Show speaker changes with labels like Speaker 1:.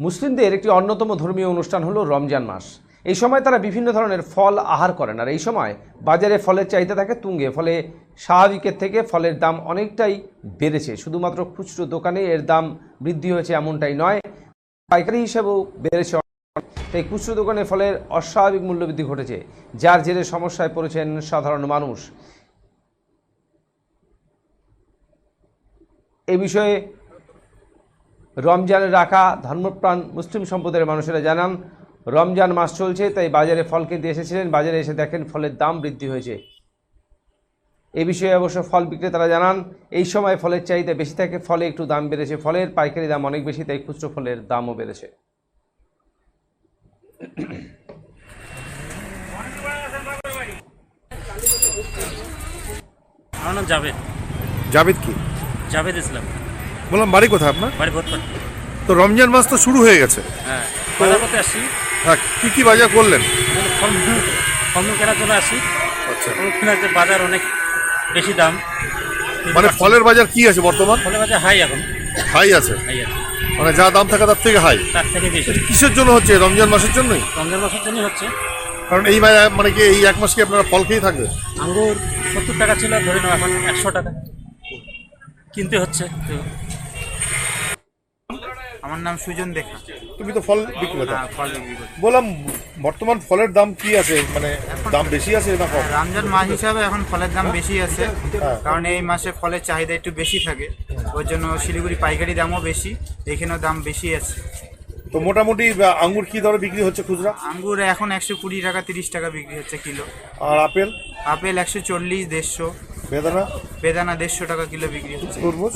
Speaker 1: মুসলিমদের একটি অন্যতম ধর্মীয় অনুষ্ঠান হলো রমজান মাস। এই সময় তারা বিভিন্ন ধরনের ফল আহার করেন আর এই সময় বাজারে ফলের চাহিদা থাকে তুঙ্গে, ফলে স্বাভাবিকের থেকে ফলের দাম অনেকটাই বেড়েছে। শুধুমাত্র খুচরো দোকানে এর দাম বৃদ্ধি হয়েছে এমনটাই নয়, পাইকারি হিসেবেও বেড়েছে। তাই খুচরো দোকানে ফলের অস্বাভাবিক মূল্যবৃদ্ধি ঘটেছে, যার জেরে সমস্যায় পড়েছেন সাধারণ মানুষ। এ বিষয়ে রমজানে রাখা ধর্মপ্রাণ মুসলিম সম্প্রদায়ের মানুষেরা জানান রমজান মাস চলছে তাই বাজারে ফল কিনতে এসেছিলেন। বাজারে এসে দেখেন ফলের দাম বৃদ্ধি হয়েছে। এ বিষয়ে অবশ্য ফল বিক্রেতারা জানান এই সময় ফলের চাহিদা বেশি থাকে ফলে একটু দাম বেড়েছে। ফলের পাইকারি দাম অনেক বেশি তাই খুচরো ফলের দামও বেড়েছে।
Speaker 2: আমার নাম জাভেদ।
Speaker 3: জাভেদ কি?
Speaker 2: জাভেদ ইসলাম।
Speaker 3: বললাম বাড়ি কোথায় আপনার?
Speaker 2: বাড়ি ভোটপাট
Speaker 3: তো রমজান মাস তো শুরু হয়ে গেছে।
Speaker 2: হ্যাঁ বাজার করতে আসছি।
Speaker 3: হ্যাঁ কি কি বাজার করলেন?
Speaker 2: ফলমূল ফলমূল কেনার জন্য আসি।
Speaker 3: আচ্ছা।
Speaker 2: কেনার বাজার অনেক বেশি দাম।
Speaker 3: মানে ফলের বাজার কি আছে বর্তমান?
Speaker 2: ফলের বাজার হাই এখন।
Speaker 3: হাই আছে?
Speaker 2: হাই আছে।
Speaker 3: মানে যা দাম থাকে তার থেকে হাই?
Speaker 2: তার থেকে বেশি।
Speaker 3: কিসের জন্য হচ্ছে রমজান মাসের জন্যই?
Speaker 2: রমজান মাসের জন্যই হচ্ছে।
Speaker 3: কারণ এই বাজার মানে কি এই এক মাস কি আপনারা ফল খেয়ে থাকবে?
Speaker 2: আঙ্গুর সত্তর টাকা ছিল ধরে নাও এখন একশো টাকা। কিনতে হচ্ছে।
Speaker 4: আমার নাম সুজন দেখা।
Speaker 3: তুমি তো ফল বিক্রেতা।
Speaker 4: হ্যাঁ, ফল বিক্রি করি।
Speaker 3: বললাম বর্তমান ফলের দাম কি আছে? মানে দাম বেশি আছে না কম?
Speaker 4: রমজান মাস হিসাবে এখন ফলের দাম বেশি আছে।
Speaker 3: হ্যাঁ।
Speaker 4: কারণ এই মাসে ফলের চাহিদা একটু বেশি থাকে। ওর জন্য শিলিগুড়ি পাইকারি দামও বেশি এখানেও দাম বেশি আছে।
Speaker 3: তো মোটামুটি আঙ্গুর কি দরে বিক্রি হচ্ছে খুচরা?
Speaker 4: আঙ্গুর এখন একশো কুড়ি টাকা তিরিশ টাকা বিক্রি হচ্ছে কিলো।
Speaker 3: আর আপেল?
Speaker 4: আপেল একশো চল্লিশ দেড়শো।
Speaker 3: বেদানা?
Speaker 4: বেদানা দেড়শো টাকা কিলো বিক্রি হচ্ছে।
Speaker 3: তরমুজ?